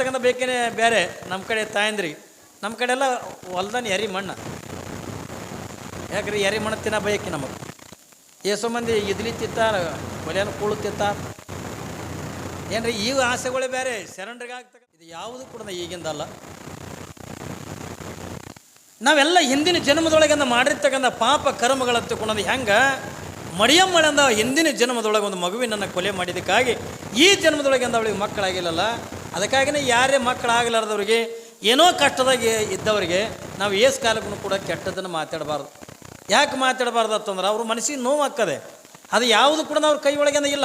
ಆಗ್ತಕ್ಕಂಥ ಬೇಕೇನೆ ಬೇರೆ ನಮ್ಮ ಕಡೆ ತಾಯಂದ್ರಿ. ನಮ್ಮ ಕಡೆ ಎಲ್ಲ ಹೊಲ್ದಾನ ಎರಿ ಮಣ್ಣು. ಯಾಕ್ರಿ ಎರಿ ಮಣ್ಣು ತಿನ್ನ ಬೈಕಿ ನಮಗೆ? ಎಷ್ಟೋ ಮಂದಿ ಇದ್ಲಿ ತಿತ್ತಾರ ಒಲೆಯನ್ನು ಕೂಳು ತಿತ್ತಾರ ಏನ್ರಿ ಈಗ ಆಸೆಗಳೇ ಬೇರೆ ಆಗ್ತಕ್ಕ ಇದು ಯಾವುದು ಕೂಡ ಈಗಿಂದಲ್ಲ ನಾವೆಲ್ಲ ಹಿಂದಿನ ಜನ್ಮದೊಳಗಿಂದ ಮಾಡಿರ್ತಕ್ಕಂಥ ಪಾಪ ಕರ್ಮಗಳಂತ ಕೊಡೋದು ಹೆಂಗೆ? ಮಡಿಯಮ್ಮಳಂದ ಹಿಂದಿನ ಜನ್ಮದೊಳಗೆ ಒಂದು ಮಗುವಿನನ್ನು ಕೊಲೆ ಮಾಡಿದ್ದಕ್ಕಾಗಿ ಈ ಜನ್ಮದೊಳಗಿಂದ ಅವಳಿಗೆ ಮಕ್ಕಳಾಗಿಲ್ಲಲ್ಲ. ಅದಕ್ಕಾಗಿನೇ ಯಾರೇ ಮಕ್ಕಳಾಗಲಾರ್ದವ್ರಿಗೆ, ಏನೋ ಕಷ್ಟದಾಗ ಇದ್ದವರಿಗೆ ನಾವು ಏಸ್ ಕಾಲಕ್ಕೂ ಕೂಡ ಕೆಟ್ಟದನ್ನು ಮಾತಾಡಬಾರ್ದು. ಯಾಕೆ ಮಾತಾಡಬಾರ್ದು ಅಂತಂದ್ರೆ ಅವ್ರ ಮನಸ್ಸಿಗೆ ನೋವು ಅದು ಯಾವುದು ಕೂಡ ಅವ್ರ ಕೈ ಒಳಗೇನ ಇಲ್ಲ.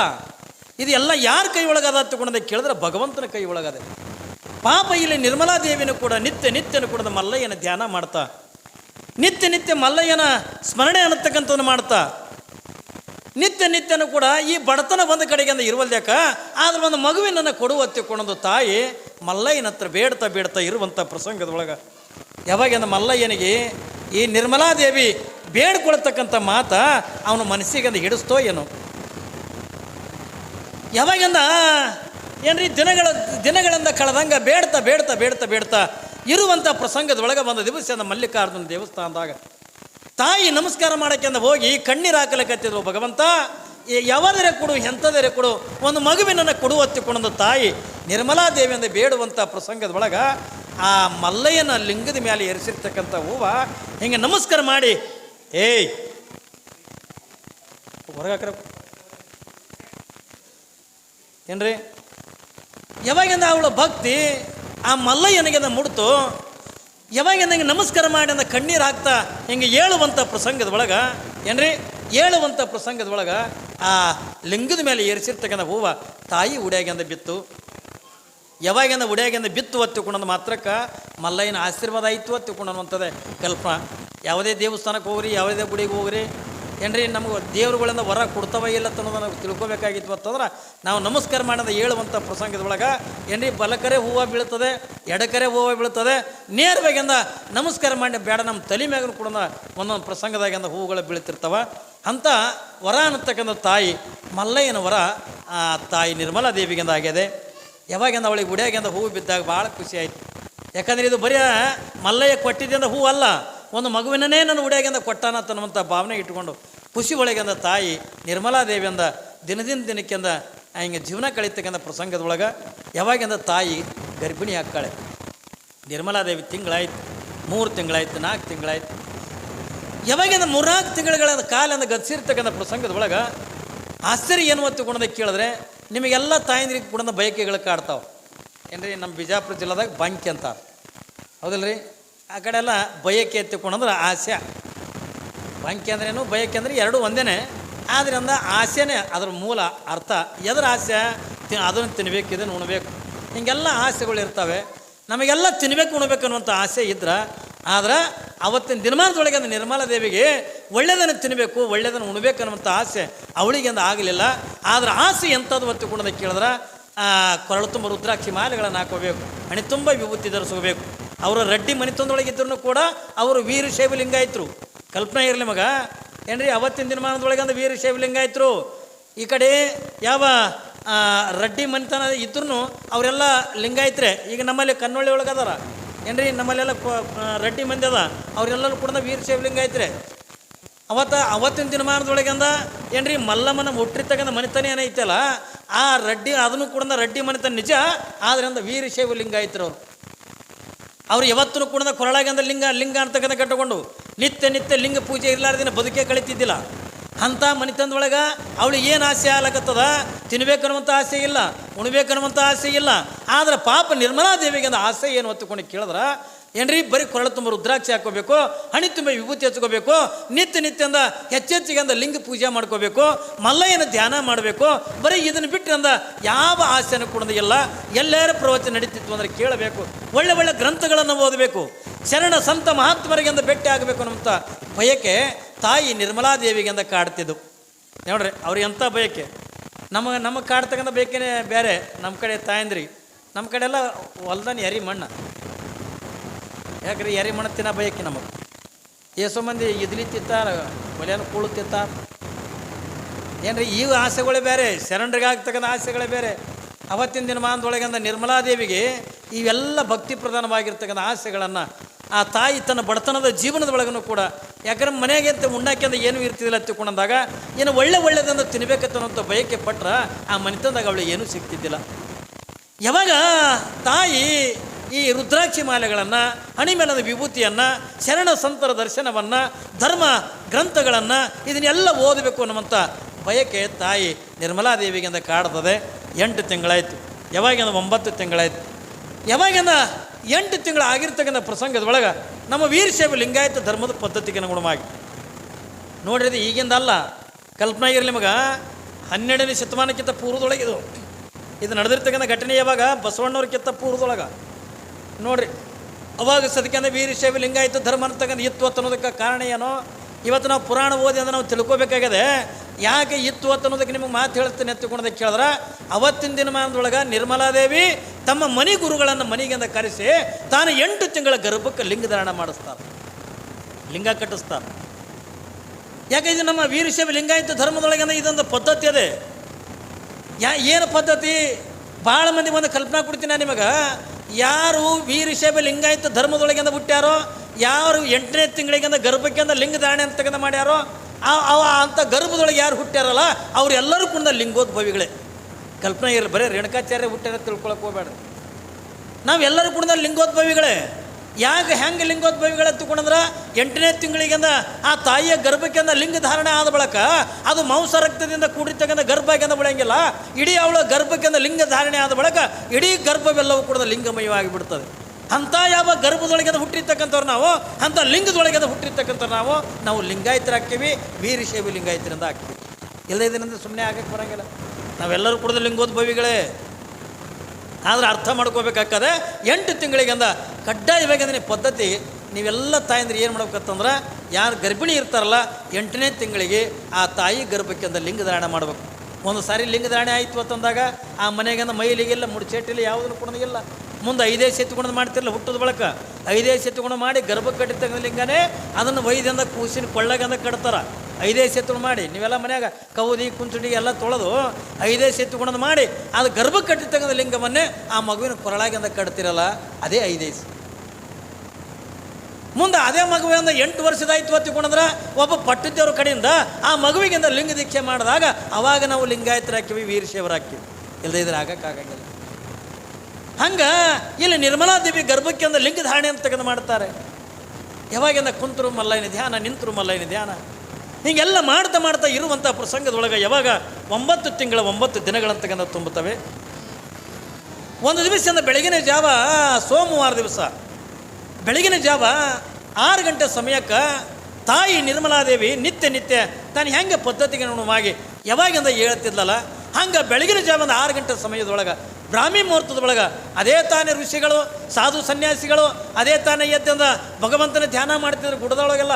ಇದೆಲ್ಲ ಯಾರ ಕೈ ಒಳಗದ ತಗೊಂಡದೆ ಕೇಳಿದ್ರೆ ಭಗವಂತನ ಕೈ ಒಳಗದೆ. ಪಾಪ ಇಲ್ಲಿ ನಿರ್ಮಲಾ ದೇವಿನೂ ಕೂಡ ನಿತ್ಯ ನಿತ್ಯನ ಕೂಡ ಮಲ್ಲಯ್ಯನ ಧ್ಯಾನ ಮಾಡ್ತಾ. ನಿತ್ಯ ನಿತ್ಯ ಮಲ್ಲಯ್ಯನ ಸ್ಮರಣೆ ಅನ್ನತಕ್ಕಂಥವನ್ನು ಮಾಡ್ತಾ. ನಿತ್ಯ ನಿತ್ಯನೂ ಕೂಡ ಈ ಬಡತನ ಬಂದ ಕಡೆಗೆ ಅಂದ ಇರುವಲ್ದ್ಯಾಕ? ಆದ್ರೆ ಒಂದು ಮಗುವಿನನ್ನು ಕೊಡುವ ತಿಳ್ಕೊಂಡೊಂದು ತಾಯಿ ಮಲ್ಲಯ್ಯನ ಹತ್ರ ಬೇಡ್ತಾ ಬೇಡ್ತಾ ಇರುವಂಥ ಪ್ರಸಂಗದೊಳಗೆ. ಯಾವಾಗಿಂದ ಮಲ್ಲಯ್ಯನಿಗೆ, ಈ ನಿರ್ಮಲಾ ದೇವಿ ಬೇಡ್ಕೊಳ್ತಕ್ಕಂಥ ಮಾತ ಅವನ ಮನಸ್ಸಿಗೆ ಅಂದ ಹಿಡಿಸ್ತೋ ಏನೋ? ಯಾವಾಗಿಂದ ಏನ್ರಿ ದಿನಗಳ, ದಿನಗಳಿಂದ ಕಳೆದಂಗ ಬೇಡ್ತಾ ಬೇಡ್ತಾ ಬೇಡ್ತಾ ಬೇಡ್ತಾ ಇರುವಂಥ ಪ್ರಸಂಗದೊಳಗೆ ಒಂದು ದಿವಸ ಮಲ್ಲಿಕಾರ್ಜುನ ದೇವಸ್ಥಾನದಾಗ. ತಾಯಿ ನಮಸ್ಕಾರ ಮಾಡಕ್ಕೆಂದ ಹೋಗಿ ಕಣ್ಣೀರು ಹಾಕಲಿಕ್ಕತ್ತಿದ್ರು ಭಗವಂತ ಯಾವದರೆ ಕೊಡು, ಎಂಥದರೆ ಕೊಡು, ಒಂದು ಮಗುವಿನನ್ನು ಕೊಡು ತಾಯಿ ನಿರ್ಮಲಾ ದೇವಿಯಿಂದ ಬೇಡುವಂಥ ಪ್ರಸಂಗದ ಒಳಗೆ ಆ ಮಲ್ಲಯ್ಯನ ಲಿಂಗದ ಮೇಲೆ ಎರಿಸಿರ್ತಕ್ಕಂಥ ಹೂವ ಹಿಂಗೆ ನಮಸ್ಕಾರ ಮಾಡಿ, ಏಯ್ ಹೊರಗಾಕ್ರ ಏನ್ರಿ? ಯಾವಾಗಿಂದ ಅವಳ ಭಕ್ತಿ ಆ ಮಲ್ಲಯ್ಯನಿಗೆ ಮುಡ್ತು ಯಾವಾಗಿಂದ ಹಿಂಗೆ ನಮಸ್ಕಾರ ಮಾಡಿ ಅಂತ ಕಣ್ಣೀರು ಆಗ್ತಾ ಹಿಂಗೆ ಹೇಳುವಂಥ ಪ್ರಸಂಗದ ಒಳಗೆ, ಏನ್ರಿ? ಏಳುವಂಥ ಪ್ರಸಂಗದ ಒಳಗೆ ಆ ಲಿಂಗದ ಮೇಲೆ ಏರಿಸಿರ್ತಕ್ಕಂಥ ಹೂವ ತಾಯಿ ಉಡ್ಯಾಗಿಂದ ಬಿತ್ತು. ಯಾವಾಗಿಂದ ಉಡ್ಯಾಗಿಂದ ಬಿತ್ತು ಒತ್ತಿಕೊಂಡಂದು ಮಾತ್ರಕ್ಕೆ ಮಲ್ಲಯ್ಯನ ಆಶೀರ್ವಾದ ಆಯಿತು ಅನ್ನುವಂಥದ್ದೆ ಕಲ್ಪ ಯಾವುದೇ ದೇವಸ್ಥಾನಕ್ಕೆ ಹೋಗ್ರಿ, ಯಾವುದೇ ಗುಡಿಗೆ ಹೋಗ್ರಿ ಏನ್ರಿ, ನಮಗೆ ದೇವರುಗಳಿಂದ ವರ ಕೊಡ್ತವ ಇಲ್ಲ ಅನ್ನೋದನ್ನ ನಾವು ತಿಳ್ಕೊಬೇಕಾಗಿತ್ತು. ಅಂತಂದ್ರೆ ನಾವು ನಮಸ್ಕಾರ ಮಾಡೋದು ಹೇಳುವಂಥ ಪ್ರಸಂಗದೊಳಗೆ ಏನ್ರಿ, ಬಲಕರೆ ಹೂವು ಬೀಳ್ತದೆ, ಎಡಕರೆ ಹೂವು ಬೀಳ್ತದೆ, ನೇರವಾಗಿಂದ ನಮಸ್ಕಾರ ಮಾಡಿ ಬೇಡ ನಮ್ಮ ತಲೆ ಮ್ಯಾಗ ಕೂಡ ಒಂದೊಂದು ಪ್ರಸಂಗದಾಗಿಂದ ಹೂವುಗಳು ಬೀಳ್ತಿರ್ತವೆ. ಅಂತ ವರ ಅನ್ನತಕ್ಕಂಥ ತಾಯಿ, ಮಲ್ಲಯ್ಯನ ವರ ಆ ತಾಯಿ ನಿರ್ಮಲಾ ದೇವಿಗಿಂದ ಆಗಿದೆ ಯಾವಾಗಿಂದ ಅವಳಿಗೆ ಗುಡಿಯಾಗಿಂದ ಹೂವು ಬಿದ್ದಾಗ ಭಾಳ ಖುಷಿ ಆಯ್ತು. ಯಾಕಂದ್ರೆ ಇದು ಬರೀ ಮಲ್ಲಯ್ಯ ಕೊಟ್ಟಿದ್ದರಿಂದ ಹೂವು ಅಲ್ಲ ಒಂದು ಮಗುವಿನೇ ನನ್ನ ಉಡಿಯಾಗಿಂದ ಕೊಟ್ಟಾನ ಅನ್ನುವಂಥ ಭಾವನೆ ಇಟ್ಕೊಂಡು ಖುಷಿ ಒಳಗಂದ ತಾಯಿ ನಿರ್ಮಲಾ ಅಂದ ದಿನದಿಂದ ದಿನಕ್ಕಿಂದ ಹಿಂಗೆ ಜೀವನ ಕಳೀತಕ್ಕಂಥ ಪ್ರಸಂಗದೊಳಗೆ ಯಾವಾಗಿಂದ ತಾಯಿ ಗರ್ಭಿಣಿ ಹಾಕ್ತಾಳೆ ನಿರ್ಮಲಾ ದೇವಿ ತಿಂಗಳಾಯ್ತು, ಮೂರು ತಿಂಗಳಾಯ್ತು, ನಾಲ್ಕು ತಿಂಗಳಾಯ್ತು. ಯಾವಾಗಿಂದ ಮೂರ್ನಾಲ್ಕು ತಿಂಗಳುಗಳ ಕಾಲಿಂದ ಗದಿಸಿರ್ತಕ್ಕಂಥ ಪ್ರಸಂಗದೊಳಗೆ ಆಶ್ಚರ್ಯ ಏನು ಒತ್ತುಕೊಂಡದ ಕೇಳಿದ್ರೆ ನಿಮಗೆಲ್ಲ ತಾಯಂದ್ರಿಗೆ ಕೂಡ ಬಯಕೆಗಳು ಕಾಡ್ತಾವೆ. ಏನ್ರಿ ನಮ್ಮ ಬಿಜಾಪುರ ಜಿಲ್ಲೆದಾಗ ಬಂಕಿ ಅಂತಾರೆ. ಹೌದಲ್ರಿ? ಆ ಕಡೆ ಎಲ್ಲ ಬಯಕೆ ಎತ್ತಿಕೊಂಡಂದ್ರೆ ಆಸೆ ಬಂಕಿ ಅಂದ್ರೇನು ಬಯಕೆ ಅಂದರೆ ಎರಡೂ ಒಂದೇನೆ. ಆದ್ದರಿಂದ ಆಸೆನೇ ಅದರ ಮೂಲ ಅರ್ಥ. ಎದ್ರ ಆಸೆ? ತಿ ಅದನ್ನು ತಿನ್ಬೇಕು ಇದನ್ನು ಉಣ್ಬೇಕು. ಹಿಂಗೆಲ್ಲ ಆಸೆಗಳು ಇರ್ತವೆ. ನಮಗೆಲ್ಲ ತಿನ್ಬೇಕು ಉಣ್ಬೇಕು ಅನ್ನುವಂಥ ಆಸೆ ಇದ್ರೆ. ಆದ್ರೆ ಅವತ್ತಿನ ದಿನಮಾನದೊಳಗೆ ಅಂದ್ರೆ ನಿರ್ಮಲ ದೇವಿಗೆ ಒಳ್ಳೆಯದನ್ನು ತಿನ್ನಬೇಕು ಒಳ್ಳೆಯದನ್ನು ಉಣ್ಬೇಕು ಅನ್ನುವಂಥ ಆಸೆ ಅವಳಿಗೆ ಅಂದ ಆಗಲಿಲ್ಲ. ಆದ್ರೆ ಆಸೆ ಎಂಥದ್ದು ಒತ್ತುಕೊಂಡದ ಕೇಳಿದ್ರೆ ಆ, ಕೊರಳು ತುಂಬ ರುದ್ರಾಕ್ಷಿ ಮಾಲೆಗಳನ್ನು ಹಾಕೋಬೇಕು. ಹಣೆ ತುಂಬ ವಿಭೂತಿ ಧರಿಸ್ಕೋಬೇಕು. ಅವರು ರೆಡ್ಡಿ ಮನೆತನದೊಳಗೆ ಇದ್ರೂ ಕೂಡ ಅವರು ವೀರಶೈವ ಲಿಂಗಾಯತರು ಕಲ್ಪನೆ ಇರಲಿ ಮಗ. ಏನ್ರಿ, ಅವತ್ತಿನ ದಿನಮಾನದೊಳಗೆ ಅಂದ್ರೆ ವೀರಶೈವ ಆಯ್ತರು ಈ ಕಡೆ ಯಾವ ರಡ್ಡಿ ಮನೆತನ ಇದ್ರೂ ಅವರೆಲ್ಲ ಲಿಂಗಾಯತ್ರೆ ಈಗ ನಮ್ಮಲ್ಲಿ ಕನ್ನೊಳ್ಳಿ ಒಳಗೆ ಅದಾರ. ಏನ್ರಿ, ನಮ್ಮಲ್ಲೆಲ್ಲ ರಡ್ಡಿ ಮಂದಿ ಅದ. ಅವರೆಲ್ಲರೂ ಕೂಡ ವೀರಶೈವಲಿಂಗ ಐತ್ರಿ ಅವತ್ತ, ಅವತ್ತಿನ ದಿನಮಾನದೊಳಗೆ ಅಂದ, ಏನ್ರಿ, ಮಲ್ಲಮ್ಮನ ಹುಟ್ಟಿರ್ತಕ್ಕಂಥ ಮನೆತನ ಏನೈತಲ್ಲ ಆ ರಡ್ಡಿ, ಅದನ್ನು ಕೂಡ ರಡ್ಡಿ ಮನೆತನ ನಿಜ ಆದ್ರಿಂದ ವೀರಶೈವ ಲಿಂಗಾಯತರು ಅವರು. ಅವ್ರು ಯಾವತ್ತೂ ಕೂಡ ಕೊರಳಾಗಂದ ಲಿಂಗ ಲಿಂಗ ಅಂತಕ್ಕಂಥ ಕಟ್ಟಿಕೊಂಡು. ನಿತ್ಯ ನಿತ್ಯ ಲಿಂಗ ಪೂಜೆ ಇರಲಾರ್ದಿನ ಬದುಕೆ ಕಳಿತಿದ್ದಿಲ್ಲ. ಅಂಥ ಮನಿತನದೊಳಗೆ ಅವಳು ಏನು ಆಸೆ ಆಗ್ಲಕತ್ತದ? ತಿನ್ಬೇಕನ್ನುವಂಥ ಆಸೆ ಇಲ್ಲ ಉಣ್ಬೇಕನ್ನುವಂಥ ಆಸೆ ಇಲ್ಲ. ಆದರೆ ಪಾಪ ನಿರ್ಮಲಾ ದೇವಿಗೆ ಆಸೆ ಏನು ಹೊತ್ತುಕೊಂಡು ಕೇಳಿದ್ರ ಏನ್ರಿ? ಬರೀ ಕೊರಳು ತುಂಬ ರುದ್ರಾಕ್ಷಿ ಹಾಕೋಬೇಕು, ಹಣಿ ತುಂಬ ವಿಭೂತಿ ಹಚ್ಕೋಬೇಕು, ನಿತ್ಯ ನಿತ್ಯಂದ ಹೆಚ್ಚೆಚ್ಚಿಗೆ ಅಂದ ಲಿಂಗ ಪೂಜೆ ಮಾಡ್ಕೋಬೇಕು, ಮಲ್ಲಯ್ಯನ ಧ್ಯಾನ ಮಾಡಬೇಕು, ಬರೀ ಇದನ್ನು ಬಿಟ್ಟು ಅಂದ ಯಾವ ಆಸೆನೂ ಕೂಡ ಇಲ್ಲ. ಎಲ್ಲರ ಪ್ರವಚನ ನಡೀತಿತ್ತು ಅಂದರೆ ಕೇಳಬೇಕು. ಒಳ್ಳೆ ಒಳ್ಳೆ ಗ್ರಂಥಗಳನ್ನು ಓದಬೇಕು. ಶರಣ ಸಂತ ಮಹಾತ್ಮರಿಗೆಂದ ಭೇಟಿ ಆಗಬೇಕು ಅನ್ನುವಂಥ ಬಯಕೆ ತಾಯಿ ನಿರ್ಮಲಾ ದೇವಿಗೆಂದ ಕಾಡ್ತಿದ್ದು. ನೋಡ್ರಿ ಅವ್ರಿಗೆ ಎಂಥ ಬಯಕೆ? ನಮಗೆ ನಮಗೆ ಕಾಡ್ತಕ್ಕಂಥ ಬೇಕೇನೆ ಬೇರೆ. ನಮ್ಮ ಕಡೆ ತಾಯಂದ್ರಿ ನಮ್ಮ ಕಡೆ ಎಲ್ಲ ಹೊಲ್ದಾನೆ ಎರಿ ಮಣ್ಣು. ಯಾಕ್ರಿ ಎರಿ ಮಣ್ಣು ತಿನ್ನ ಬಯಕೆ ನಮಗೆ? ಎಷ್ಟೋ ಮಂದಿ ಇದ್ಲಿ ತಿತ್ತಾರ ಒಲೆಯನ್ನು ಕೂಳು ಏನ್ರಿ ಈ ಆಸೆಗಳೇ ಬೇರೆ ಶರಣರಿಗಾಗ್ತಕ್ಕಂಥ ಆಸೆಗಳೇ ಬೇರೆ. ಅವತ್ತಿನ ದಿನಮಾನದೊಳಗಂದ ನಿರ್ಮಲಾ ದೇವಿಗೆ ಇವೆಲ್ಲ ಭಕ್ತಿ ಪ್ರಧಾನವಾಗಿರ್ತಕ್ಕಂಥ ಆಸೆಗಳನ್ನು ಆ ತಾಯಿ ತನ್ನ ಬಡತನದ ಜೀವನದ ಒಳಗೂ ಕೂಡ, ಯಾಕಂದ್ರೆ ಮನೆಗೆ ಅಂತ ಉಣ್ಣಾಕೆಂದ ಏನು ಇರ್ತಿದ್ದಿಲ್ಲ ತಿಳ್ಕೊಂಡಾಗ ಏನು ಒಳ್ಳೆ ಒಳ್ಳೆದಂದು ತಿನ್ಬೇಕಂತ ಬಯಕೆ ಪಟ್ರ ಆ ಮನೆತನದಾಗ ಅವಳಿಗೆ ಏನೂ ಸಿಗ್ತಿದ್ದಿಲ್ಲ. ಯಾವಾಗ ತಾಯಿ ಈ ರುದ್ರಾಕ್ಷಿ ಮಾಲೆಗಳನ್ನು ಹಣಿಮೆಲದ ವಿಭೂತಿಯನ್ನು, ಶರಣ ಸಂತರ ದರ್ಶನವನ್ನು, ಧರ್ಮ ಗ್ರಂಥಗಳನ್ನು ಇದನ್ನೆಲ್ಲ ಓದಬೇಕು ಅನ್ನುವಂಥ ಬಯಕೆ ತಾಯಿ ನಿರ್ಮಲಾದೇವಿಗಿಂದ ಕಾಡ್ತದೆ. ಎಂಟು ತಿಂಗಳಾಯಿತು. ಯಾವಾಗಿಂದ ಒಂಬತ್ತು ತಿಂಗಳಾಯಿತು. ಯಾವಾಗಿಂದ ಎಂಟು ತಿಂಗಳು ಆಗಿರ್ತಕ್ಕಂಥ ಪ್ರಸಂಗದೊಳಗೆ ನಮ್ಮ ವೀರಶೈವ ಲಿಂಗಾಯತ ಧರ್ಮದ ಪದ್ಧತಿಗೆ ಅನುಗುಣವಾಗಿ. ಈಗಿಂದ ಅಲ್ಲ, ಕಲ್ಪನಾ ಇರಲಿ ನಿಮಗೆ ಹನ್ನೆರಡನೇ ಶತಮಾನಕ್ಕಿಂತ ಪೂರ್ವದೊಳಗೆ ಇದು ಇದು ನಡೆದಿರ್ತಕ್ಕಂಥ ಘಟನೆ ಯಾವಾಗ? ಬಸವಣ್ಣವ್ರಕ್ಕಿಂತ ಪೂರ್ವದೊಳಗೆ. ನೋಡ್ರಿ, ಅವಾಗ ಸದಕ್ಕೆಂದ ವೀರಶೈವ ಲಿಂಗಾಯತ ಧರ್ಮ ಅಂತಕ್ಕಂಥ ಇತ್ತು ಅಂತ ಅನ್ನೋದಕ್ಕೆ ಕಾರಣ ಏನು? ಇವತ್ತು ನಾವು ಪುರಾಣ ಓದಿ ಅಂದ್ರೆ ನಾವು ತಿಳ್ಕೊಬೇಕಾಗಿದೆ. ಯಾಕೆ ಇತ್ತು ಅಂತ ಅನ್ನೋದಕ್ಕೆ ನಿಮಗೆ ಮಾತು ಹೇಳ್ತೇನೆ ಎತ್ತಿಕೊಂಡೋದಕ್ಕೆ ಕೇಳಿದ್ರೆ. ಅವತ್ತಿನ ದಿನಮಾನದೊಳಗೆ ನಿರ್ಮಲಾದೇವಿ ತಮ್ಮ ಮನೆ ಗುರುಗಳನ್ನು ಮನೆಗಿಂದ ಕರೆಸಿ ತಾನು ಎಂಟು ತಿಂಗಳ ಗರ್ಭಕ್ಕೆ ಲಿಂಗಧಾರಣ ಮಾಡಿಸ್ತಾರೆ ಲಿಂಗ ಕಟ್ಟಿಸ್ತಾರೆ ಯಾಕೆ ಇದು ನಮ್ಮ ವೀರಶೈವ ಲಿಂಗಾಯತ ಧರ್ಮದೊಳಗೆ ಇದೊಂದು ಪದ್ಧತಿ ಅದೇ. ಯಾ ಏನು ಪದ್ಧತಿ? ಭಾಳ ಮಂದಿ ಒಂದು ಕಲ್ಪನಾ ಕೊಡ್ತೀನಿ ನಾನು ನಿಮಗೆ. ಯಾರು ವೀರಶೈವ ಲಿಂಗಾಯತ ಧರ್ಮದೊಳಗಿಂದ ಹುಟ್ಟ್ಯಾರೋ, ಯಾರು ಎಂಟನೇ ತಿಂಗಳಿಗಿಂದ ಗರ್ಭಕ್ಕಿಂದ ಲಿಂಗ ಧಾರಣೆ ಅಂತಕ್ಕಂಥ ಮಾಡ್ಯಾರೋ ಆ ಅವ ಅಂಥ ಗರ್ಭದೊಳಗೆ ಯಾರು ಹುಟ್ಟ್ಯಾರಲ್ಲ, ಅವರೆಲ್ಲರೂ ಕೂಡ ಲಿಂಗೋದ್ಭವಿಗಳೇ. ಕಲ್ಪನೆ ಇರಲಿ, ಬರೀ ರೇಣುಕಾಚಾರ್ಯ ಹುಟ್ಟ್ಯಾರ ತಿಳ್ಕೊಳಕ್ಕೆ ಹೋಗ್ಬೇಡ. ನಾವೆಲ್ಲರೂ ಕೂಡ ಲಿಂಗೋದ್ಭವಿಗಳೇ. ಯಾಕೆ ಹೆಂಗೆ ಲಿಂಗೋದ್ಭವಿಗಳ ತಗೊಂಡ್ರೆ ಎಂಟನೇ ತಿಂಗಳಿಗೆಂದ ಆ ತಾಯಿಯ ಗರ್ಭಕ್ಕೆಂದ ಲಿಂಗ ಧಾರಣೆ ಆದ ಬಳಿಕ ಅದು ಮಾಂಸ ರಕ್ತದಿಂದ ಕೂಡಿರ್ತಕ್ಕಂಥ ಗರ್ಭಕ್ಕೆಂದ ಬೆಳೆಯಂಗಿಲ್ಲ. ಇಡೀ ಅವಳ ಗರ್ಭಕ್ಕೆಂದ ಲಿಂಗ ಧಾರಣೆ ಆದ ಬಳಕ ಇಡೀ ಗರ್ಭವೆಲ್ಲವೂ ಕೂಡ ಲಿಂಗಮಯವಾಗಿ ಬಿಡ್ತದೆ. ಅಂಥ ಯಾವ ಗರ್ಭದೊಳಗೆದ ಹುಟ್ಟಿರ್ತಕ್ಕಂಥವ್ರು ನಾವು, ಅಂಥ ಲಿಂಗದೊಳಗೆದ ಹುಟ್ಟಿರ್ತಕ್ಕಂಥವ್ರು ನಾವು ನಾವು ಲಿಂಗಾಯತರಾಗ್ತೀವಿ ವೀರಶೈವ ಲಿಂಗಾಯತರಿಂದ ಹಾಕ್ತೀವಿ ಎಲ್ಲ ಇದರಿಂದ ಸುಮ್ಮನೆ ಆಗಕ್ಕೆ ಬರೋಂಗಿಲ್ಲ. ನಾವೆಲ್ಲರೂ ಕೂಡ ಲಿಂಗೋದ್ಭವಿಗಳೇ. ಆದ್ರೆ ಅರ್ಥ ಮಾಡ್ಕೋಬೇಕಾಗ್ತದೆ. ಎಂಟು ತಿಂಗಳಿಗಂದ ಕಡ್ಡಾಯವಾಗಂದ್ರೆ ಪದ್ಧತಿ, ನೀವೆಲ್ಲ ತಾಯಂದ್ರೆ ಏನು ಮಾಡ್ಬೇಕಂತಂದ್ರೆ, ಯಾರು ಗರ್ಭಿಣಿ ಇರ್ತಾರಲ್ಲ, ಎಂಟನೇ ತಿಂಗಳಿಗೆ ಆ ತಾಯಿ ಗರ್ಭಕ್ಕೆಂದ ಲಿಂಗಧಾರಣ ಮಾಡಬೇಕು. ಒಂದು ಸಾರಿ ಲಿಂಗಧಾರಣೆ ಆಯಿತು ಅಂತಂದಾಗ, ಆ ಮನೆಗಿಂದ ಮೈಲಿಗೆಲ್ಲ ಮುಡ್ಚೇಟಿಲ್ಲ ಯಾವುದನ್ನು ಕೊಡೋದಿಲ್ಲ ಮುಂದೆ ಐದೇ ಸೆತ್ಕೊಂಡು ಮಾಡ್ತಿರಲ್ಲ ಹುಟ್ಟದ ಬಳಕ. ಐದೇ ಸೆತ್ಕೊಂಡು ಮಾಡಿ ಗರ್ಭ ಕಟ್ಟಿರ್ತಕ್ಕಂಥ ಲಿಂಗನೇ ಅದನ್ನು ವೈದ್ಯಂದ ಕೂಸಿನ ಕೊಳ್ಳಗಂದ ಕಟ್ತಾರ. ಐದೇ ಸೇತುಗಳು ಮಾಡಿ, ನೀವೆಲ್ಲ ಮನ್ಯಾಗ ಕೌದಿ, ಕುಂಚುಡಿ ಎಲ್ಲ ತೊಳೆದು ಐದೇ ಗುಣದ ಮಾಡಿ, ಅದು ಗರ್ಭ ಕಟ್ಟಿರ್ತಕ್ಕಂಥ ಲಿಂಗವನ್ನೇ ಆ ಮಗುವಿನ ಕೊರಳಾಗಿಂದ ಕಟ್ತಿರಲ್ಲ, ಅದೇ ಐದೇಸಿ ಮುಂದೆ ಅದೇ ಮಗುವಿಂದ ಎಂಟು ವರ್ಷದಾಯ್ತು ಹೊತ್ತಿಕೊಂಡ್ರೆ ಒಬ್ಬ ಪಟ್ಟದೇವ್ರ ಕಡೆಯಿಂದ ಆ ಮಗುವಿಗಿಂದ ಲಿಂಗ ದೀಕ್ಷೆ ಮಾಡಿದಾಗ ಅವಾಗ ನಾವು ಲಿಂಗಾಯತರಾಕ್ತೀವಿ ವೀರಶೈವರಾಕಿವಿ ಇಲ್ಲದೆ ಇದ್ರೆ ಆಗಕ್ಕಾಗಂಗಿಲ್ಲ ಹಂಗೆ ಇಲ್ಲಿ ನಿರ್ಮಲಾ ದೇವಿ ಗರ್ಭಕ್ಕೆ ಒಂದು ಲಿಂಗ ಧಾರಣೆ ಅಂತ ತೆಗೆದು ಮಾಡ್ತಾರೆ. ಯಾವಾಗಿಂದ ಕುಂತರು ಮಲ್ಲೈನ ಧ್ಯಾನ ನಿಂತರು ಮಲ್ಲೈನ ಧ್ಯಾನ ಹೀಗೆಲ್ಲ ಮಾಡ್ತಾ ಮಾಡ್ತಾ ಇರುವಂಥ ಪ್ರಸಂಗದೊಳಗೆ ಯಾವಾಗ ಒಂಬತ್ತು ತಿಂಗಳ ಒಂಬತ್ತು ದಿನಗಳಂತಕ್ಕಂಥ ತುಂಬುತ್ತವೆ. ಒಂದು ದಿವಸದಿಂದ ಬೆಳಗಿನ ಜಾವ, ಸೋಮವಾರ ದಿವಸ. ಬೆಳಗಿನ ಜಾವ ಆರು ಗಂಟೆ ಸಮಯಕ್ಕೆ ತಾಯಿ ನಿರ್ಮಲಾದೇವಿ ನಿತ್ಯ ನಿತ್ಯ ತಾನು ಹೆಂಗೆ ಪದ್ಧತಿಗೆ ಅನುಗುಣವಾಗಿ ಯಾವಾಗಿಂದ ಹೇಳ್ತಿದ್ಲಲ್ಲ, ಹಂಗೆ ಬೆಳಗಿನ ಜಾವದ ಆರು ಗಂಟೆ ಸಮಯದೊಳಗೆ ಬ್ರಾಹ್ಮಿ ಮುಹೂರ್ತದೊಳಗೆ ಅದೇ ತಾನೇ ಋಷಿಗಳು, ಸಾಧು ಸನ್ಯಾಸಿಗಳು, ಅದೇ ತಾನೇ ಎದ್ದಿಂದ ಭಗವಂತನ ಧ್ಯಾನ ಮಾಡ್ತಿದ್ರು, ಗುಡದೊಳಗೆಲ್ಲ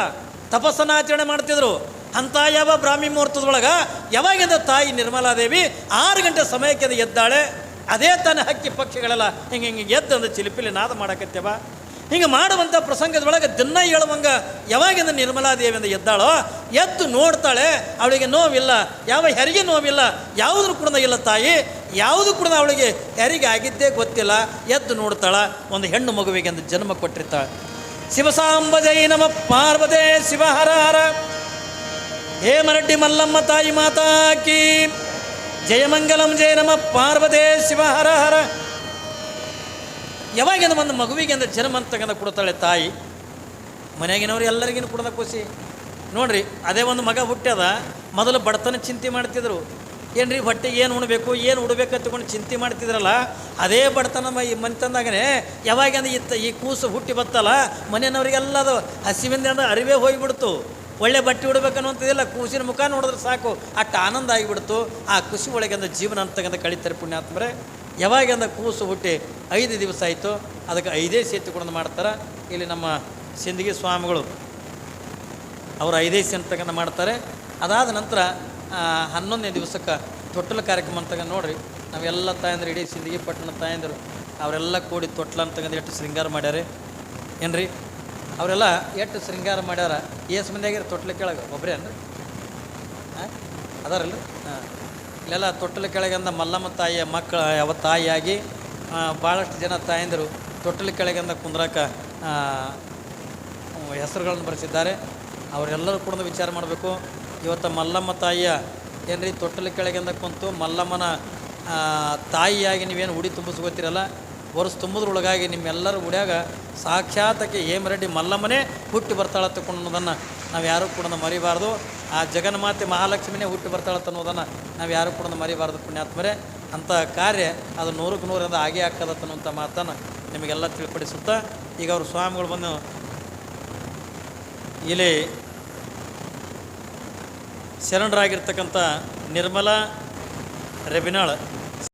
ತಪಸ್ಸನ್ನು ಆಚರಣೆ ಮಾಡ್ತಿದ್ರು. ಅಂಥ ಯಾವ ಬ್ರಾಹ್ಮಿ ಮುಹೂರ್ತದೊಳಗೆ ಯಾವಾಗಿಂದ ತಾಯಿ ನಿರ್ಮಲಾದೇವಿ ಆರು ಗಂಟೆ ಸಮಯಕ್ಕೆ ಎದ್ದಾಳೆ, ಅದೇ ತಾನೇ ಹಕ್ಕಿ ಪಕ್ಷಿಗಳೆಲ್ಲ ಹಿಂಗೆ ಹಿಂಗೆ ಎದ್ದಂದು ಚಿಲಿಪಿಲಿ ನಾದ ಮಾಡಕತ್ತೇವ? ಹಿಂಗೆ ಮಾಡುವಂಥ ಪ್ರಸಂಗದೊಳಗೆ ದಿನ ಹೇಳುವಂಗ ಯಾವಾಗಿಂದ ನಿರ್ಮಲಾದೇವಿಯಿಂದ ಎದ್ದಾಳೋ, ಎದ್ದು ನೋಡ್ತಾಳೆ, ಅವಳಿಗೆ ನೋವಿಲ್ಲ, ಯಾವ ಹೆರಿಗೆ ನೋವಿಲ್ಲ ಯಾವುದ್ರ ಕೂಡ ಇಲ್ಲ ತಾಯಿ, ಯಾವುದು ಕೂಡ ಅವಳಿಗೆ ಹೆರಿಗೆ ಆಗಿದ್ದೇ ಗೊತ್ತಿಲ್ಲ, ಎದ್ದು ನೋಡ್ತಾಳ, ಒಂದು ಹೆಣ್ಣು ಮಗುವಿಗೆ ಒಂದು ಜನ್ಮ ಕೊಟ್ಟಿರ್ತಾಳೆ. ಶಿವಸಾಂಬಜೈ ನಮ ಪಾರ್ವತೆ ಶಿವಹರ ಹರ ಹೇ ಮರಡ್ಡಿ ಮಲ್ಲಮ್ಮ ತಾಯಿ ಮಾತಾಕಿ ಜಯಮಂಗಲಂ ಜಯ ನಮ ಪಾರ್ವತೇ ಶಿವ, ಹರ ಹರ. ಯಾವಾಗಿಂದ ಒಂದು ಮಗುವಿಗೆ ಅಂದ್ರೆ ಜನ್ಮ ಅಂತಕ್ಕಂಥ ಕೊಡ್ತಾಳೆ ತಾಯಿ? ಮನೆಯಾಗಿನವ್ರು ಎಲ್ಲರಿಗಿನ ಕೊಡದ ಖುಷಿ ನೋಡ್ರಿ, ಅದೇ ಒಂದು ಮಗ ಹುಟ್ಟ್ಯದ, ಮೊದಲು ಬಡತನ ಚಿಂತೆ ಮಾಡ್ತಿದ್ರು. ಏನ್ರಿ, ಹೊಟ್ಟೆಗೆ ಏನು ಉಣಬೇಕು, ಏನು ಉಡ್ಬೇಕು ಅಂತಕೊಂಡು ಚಿಂತೆ ಮಾಡ್ತಿದ್ರಲ್ಲ, ಅದೇ ಬಡತನ ಈ ಮನೆ ತಂದಾಗನೇ ಯಾವಾಗಿಂದ ಇತ್ತ ಈ ಕೂಸು ಹುಟ್ಟಿ ಬತ್ತಲ್ಲ ಮನೆಯವ್ರಿಗೆಲ್ಲ ಅದು ಹಸಿವಿಂದ ಅರಿವೇ ಹೋಗಿಬಿಡ್ತು. ಒಳ್ಳೆ ಬಟ್ಟೆ ಉಡ್ಬೇಕನ್ನುವಂಥದ್ದಿಲ್ಲ ಕೂಸಿನ ಮುಖ ನೋಡಿದ್ರೆ ಸಾಕು. ಅಷ್ಟು ಆನಂದ ಆಗಿಬಿಡ್ತು. ಆ ಖುಷಿ ಒಳಗಿಂದ ಜೀವನ ಅಂತಕ್ಕಂಥ ಕಳಿತಾರೆ ಪುಣ್ಯಾತ್ಮರೇ. ಯಾವಾಗಿಂದ ಕೂಸು ಹುಟ್ಟಿ ಐದು ದಿವಸ ಆಯಿತು. ಅದಕ್ಕೆ ಐದೇ ಸೇತುಕೊಂಡು ಮಾಡ್ತಾರೆ. ಇಲ್ಲಿ ನಮ್ಮ ಸಿಂದಗಿ ಸ್ವಾಮಿಗಳು ಅವರು ಐದೇ ಅಂತಕ್ಕಂಥ ಮಾಡ್ತಾರೆ. ಅದಾದ ನಂತರ ಹನ್ನೊಂದನೇ ದಿವಸಕ್ಕೆ ತೊಟ್ಟಲ ಕಾರ್ಯಕ್ರಮ ಅಂತಕ್ಕಂಥ ನೋಡ್ರಿ. ನಾವೆಲ್ಲ ತಾಯಂದ್ರೆ, ಇಡೀ ಸಿಂದಗಿ ಪಟ್ಟಣ ತಾಯಂದರು, ಅವರೆಲ್ಲ ಕೂಡಿ ತೊಟ್ಲ ಅಂತಕ್ಕಂಥ ಎಷ್ಟು ಶೃಂಗಾರ ಮಾಡ್ಯಾರೆ. ಏನ್ರಿ? ಅವರೆಲ್ಲ ಎಷ್ಟು ಶೃಂಗಾರ ಮಾಡ್ಯಾರ ಏಸು ಮಂದಿಯಾಗಿರ ತೊಟ್ಲ ಕೆಳಗೆ ಒಬ್ಬರೇ ಅಂದ್ರೆ ಹಾಂ? ಅದಾರಲ್ಲ ಹಾಂ. ಇಲ್ಲೆಲ್ಲ ತೊಟ್ಟಲ ಕೆಳಗೆ ಅಂದ ಮಲ್ಲಮ್ಮ ತಾಯಿಯ ಮಕ್ಕಳು ಯಾವ ತಾಯಿಯಾಗಿ ಭಾಳಷ್ಟು ಜನ ತಾಯಂದಿರು ತೊಟ್ಟಲ ಕೆಳಗಿಂದ ಕುಂದ್ರಾಕ ಹೆಸರುಗಳನ್ನು ಬರೆಸಿದ್ದಾರೆ. ಅವರೆಲ್ಲರೂ ಕೂಡ ವಿಚಾರ ಮಾಡಬೇಕು. ಇವತ್ತು ಮಲ್ಲಮ್ಮ ತಾಯಿಯ ಏನ್ರಿ ತೊಟ್ಟಲ ಕೆಳಗಿಂದ ಕುಂತು ಮಲ್ಲಮ್ಮನ ತಾಯಿಯಾಗಿ ನೀವೇನು ಉಡಿ ತುಂಬಿಸ್ಕೋತೀರಲ್ಲ ವರ್ಷ ತುಂಬುದ್ರೊಳಗಾಗಿ ನಿಮ್ಮೆಲ್ಲರ ಉಡ್ಯಾಗ ಸಾಕ್ಷಾತಕ್ಕೆ ಹೇಮರೆಡ್ಡಿ ಮಲ್ಲಮ್ಮನೇ ಹುಟ್ಟಿ ಬರ್ತಾಳತ್ತ ಅನ್ನೋದನ್ನು ನಾವು ಯಾರು ಕೂಡ ಮರಿಬಾರ್ದು. ಆ ಜಗನ್ಮಾತೆ ಮಹಾಲಕ್ಷ್ಮಿನೇ ಹುಟ್ಟಿ ಬರ್ತಾಳತ್ತ ಅನ್ನೋದನ್ನು ನಾವು ಯಾರೂ ಕೂಡ ಮರಿಬಾರ್ದು ಪುಣ್ಯಾತ್ಮರೇ. ಅಂತ ಕಾರ್ಯ ಅದು ನೂರಕ್ಕೆ ನೂರಿಂದ ಆಗೇ ಅನ್ನುವಂಥ ಮಾತನ್ನು ನಿಮಗೆಲ್ಲ ತಿಳಿಪಡಿಸುತ್ತಾ, ಈಗ ಅವರು ಸ್ವಾಮಿಗಳು ಬಂದು ಇಲ್ಲಿ ಶರಣರಾಗಿರ್ತಕ್ಕಂಥ ನಿರ್ಮಲಾ ರೆಬಿನಾಳ್